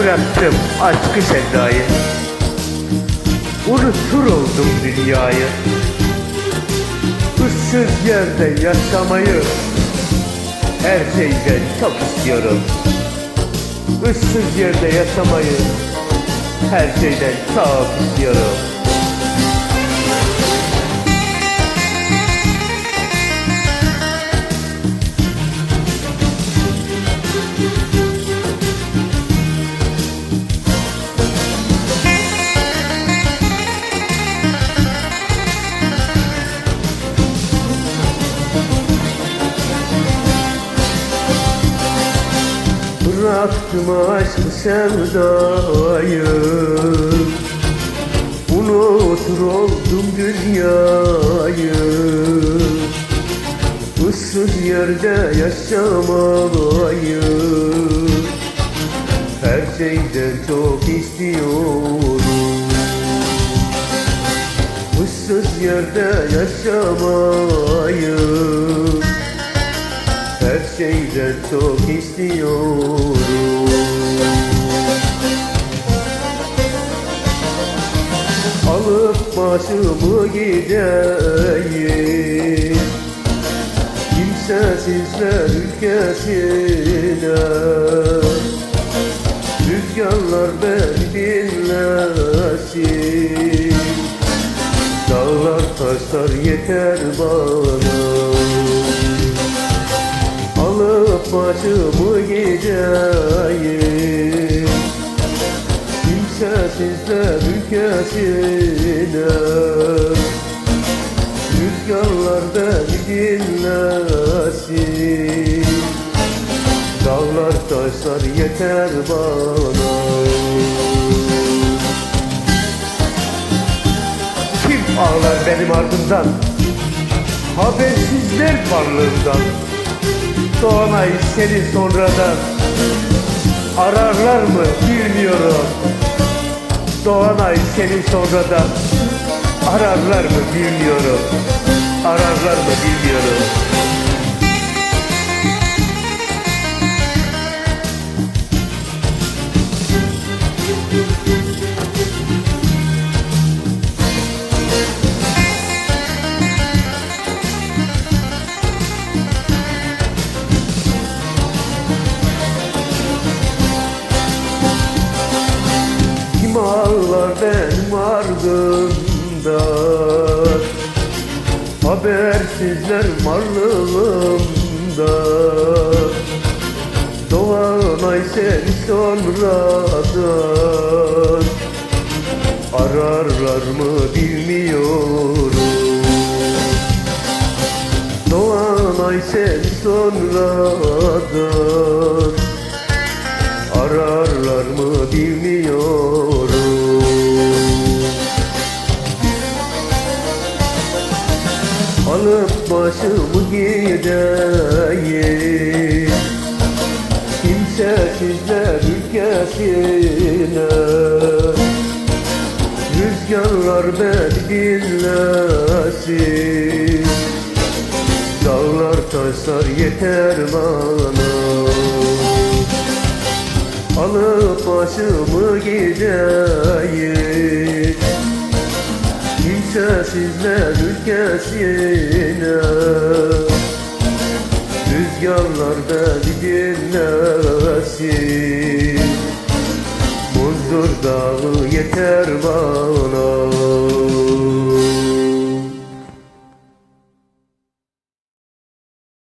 bıraktım aşkı sevdayı. Unutur oldum dünyayı. Issız yerde yaşamayı. Her şeyden çok istiyorum. Issız yerde yaşamayı. Her şeyden çok istiyorum Bıraktım aşkı sevdayı. Unutur oldum dünyayı. Issız yerde yaşamayı Her şeyden çok istiyorum. Issız yerde yaşamayı. Şeyden çok istiyorum başımı gideyim. Kimsesizler ülkesine. Rüzgarlar beni dinlesin. Dağlar taşlar yeter bana. Alıp başımı gideyim Kimsesizler ülkesine Rüzgarlar beni dinlesin Dağlar taşlar yeter bana. Kim ağlar benim ardımdan? Habersizler varlığımdan Doğanay seni sonradan. Ararlar mı bilmiyorum Doğanay seni sonradan Ararlar mı bilmiyorum. Ararlar mı bilmiyorum benim ardımda Habersizler varlığımda Doğanay seni sonradan. Ararlar mı bilmiyorum. Doğanay seni sonradan. Ararlar mı bilmiyorum Alıp başımı gideyim. Kimsesizler ülkesine. Rüzgarlar beni dinlesin. Dağlar taşlar yeter bana. Alıp başımı gideyim Kimsesizler ülkesine. Rüzgarlar beni dinlesin. Buzdur dağı yeter bana